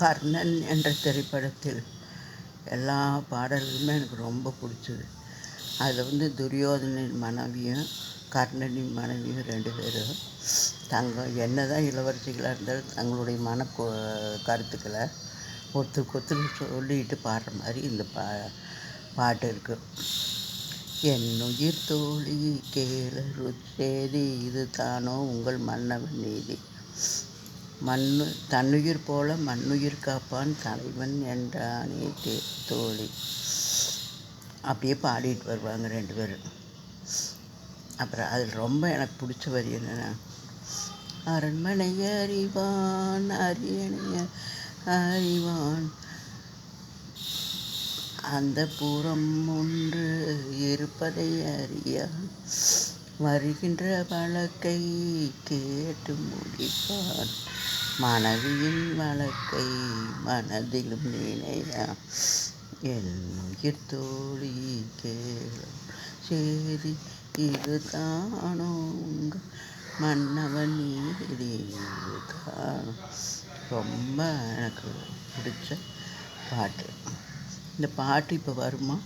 கர்ணன் என்ற திரைப்படத்தில் எல்லா பாடல்களுமே எனக்கு ரொம்ப பிடிச்சது. அதில் வந்து துரியோதனின் மனைவியும் கர்ணனின் மனைவியும் ரெண்டு பேரும் தங்க என்ன தான் இளவரசிகளாக இருந்தாலும் தங்களுடைய மன கருத்துக்களை ஒருத்தருக்கு ஒருத்தர் சொல்லிட்டு பாடுற மாதிரி இந்த பா பாட்டு இருக்குது என் உயிர் தோழி கேளரு சேதி இது தானோ உங்கள் மன்னவன் நீதி. மண்ணு தன்னுயிர் போல மண்ணுயிர் காப்பான் தலைவன் என்றானே தே தோழி. அப்படியே பாடிட்டு வருவாங்க ரெண்டு பேரும். அப்புறம் அதில் ரொம்ப எனக்கு பிடிச்ச வரி என்னென்னா அரண்மனை அறிவான் அரியணைய அறிவான். அந்த புறம் ஒன்று இருப்பதை அறியான். வருகின்ற வழக்கை கேட்டு முடிப்பான். மனைவியின் வழக்கை மனதிலும் நினையான் என் உயிர் தோழி கேளும். சேரி இது உங்கள் மன்னவன் நீதி இதுதான்? ரொம்ப எனக்கு பிடிச்ச பாட்டு. இந்த பாட்டு இப்போ வருமா?